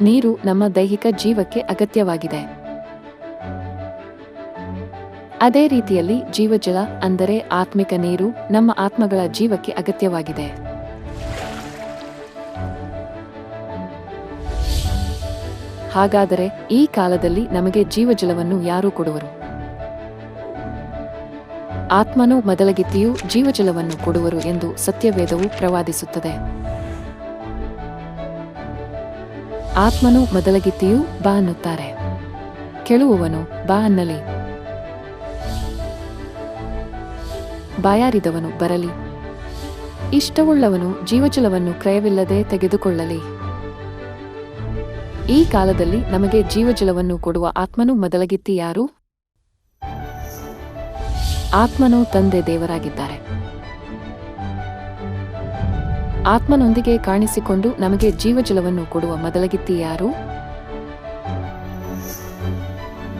ನೀರು ನಮ್ಮ ದೈಹಿಕ ಜೀವಕ್ಕೆ ಅಗತ್ಯವಾಗಿದೆ. ಅದೇ ರೀತಿಯಲ್ಲಿ ಜೀವಜಲ ಅಂದರೆ ಆತ್ಮಿಕ ನೀರು ನಮ್ಮ ಆತ್ಮಗಳ ಜೀವಕ್ಕೆ ಅಗತ್ಯವಾಗಿದೆ. ಹಾಗಾದರೆ ಈ ಕಾಲದಲ್ಲಿ ನಮಗೆ ಜೀವಜಲವನ್ನು ಯಾರು ಕೊಡುವರು? ಆತ್ಮನು ಮೊದಲಗಿತ್ತಿಯೂ ಜೀವಜಲವನ್ನು ಕೊಡುವರು ಎಂದು ಸತ್ಯವೇದವು ಪ್ರವಾದಿಸುತ್ತದೆ. ಆತ್ಮನು ಮೊದಲಗಿತ್ತಿಯೂ ಬಾ ಅನ್ನುತ್ತಾರೆ. ಕೆಳುವವನು ಬಾ ಅನ್ನಲಿ. ಬಾಯಾರಿದವನು ಬರಲಿ. ಇಷ್ಟವುಳ್ಳವನು ಜೀವಜಲವನ್ನು ಕ್ರಯವಿಲ್ಲದೆ ತೆಗೆದುಕೊಳ್ಳಲಿ. ಈ ಕಾಲದಲ್ಲಿ ನಮಗೆ ಜೀವಜಲವನ್ನು ಕೊಡುವ ಆತ್ಮನು ಮೊದಲಗಿತ್ತಿ ಯಾರು? ಆತ್ಮನು ತಂದೆ ದೇವರಾಗಿದ್ದಾರೆ. ಆತ್ಮನೊಂದಿಗೆ ಕಾಣಿಸಿಕೊಂಡು ನಮಗೆ ಜೀವಜಲವನ್ನು ಕೊಡುವ ಮೊದಲಗಿತ್ತಿ ಯಾರು?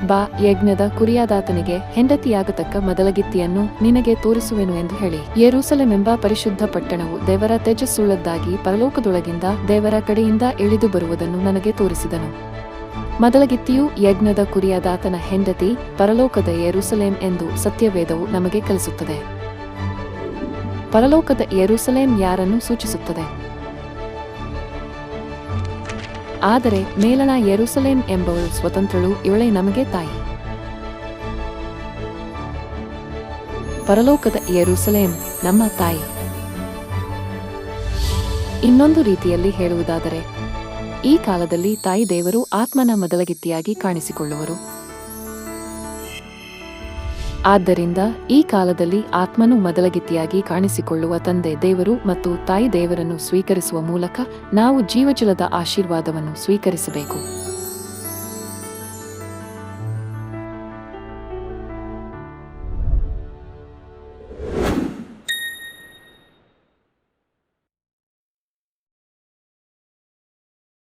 ಬಾ, ಯಜ್ಞದ ಕುರಿಯಾದಾತನಿಗೆ ಹೆಂಡತಿಯಾಗತಕ್ಕ ಮೊದಲಗಿತ್ತಿಯನ್ನು ನಿನಗೆ ತೋರಿಸುವೆನು ಎಂದು ಹೇಳಿ. ಯರೂಸಲಮೆಂಬ ಪರಿಶುದ್ಧ ಪಟ್ಟಣವು ದೇವರ ತೇಜಸ್ಸುಳ್ಳದ್ದಾಗಿ ಪರಲೋಕದೊಳಗಿಂದ ದೇವರ ಕಡೆಯಿಂದ ಇಳಿದು ಬರುವುದನ್ನು ನನಗೆ ತೋರಿಸಿದನು. ಮೊದಲಗಿತ್ತಿಯು ಯಜ್ಞದ ಕುರಿಯಾದಾತನ ಹೆಂಡತಿ ಪರಲೋಕದ ಯೆರೂಸಲೇಮ್ ಎಂದು ಸತ್ಯವೇದವು ನಮಗೆ ಕಲಿಸುತ್ತದೆ. ಪರಲೋಕದ ಯೆರೂಸಲೇಮ್ ಯಾರನ್ನು ಸೂಚಿಸುತ್ತದೆ? ಆದರೆ ಮೇಲಣ ಯರುಸಲೇಂ ಎಂಬವಳು ಸ್ವತಂತ್ರಳು ಇವಳೇ ನಮಗೆ ತಾಯಿ. ಪರಲೋಕದ ಯರುಸಲೇಂ ನಮ್ಮ ತಾಯಿ. ಇನ್ನೊಂದು ರೀತಿಯಲ್ಲಿ ಹೇಳುವುದಾದರೆ ಈ ಕಾಲದಲ್ಲಿ ತಾಯಿ ದೇವರು ಆತ್ಮನ ಮೊದಲಗಿತ್ತಿಯಾಗಿ ಕಾಣಿಸಿಕೊಳ್ಳುವರು. ಆದ್ದರಿಂದ ಈ ಕಾಲದಲ್ಲಿ ಆತ್ಮನು ಮೊದಲಗಿತ್ತಿಯಾಗಿ ಕಾಣಿಸಿಕೊಳ್ಳುವ ತಂದೆ ದೇವರು ಮತ್ತು ತಾಯಿ ದೇವರನ್ನು ಸ್ವೀಕರಿಸುವ ಮೂಲಕ ನಾವು ಜೀವಜಲದ ಆಶೀರ್ವಾದವನ್ನು ಸ್ವೀಕರಿಸಬೇಕು.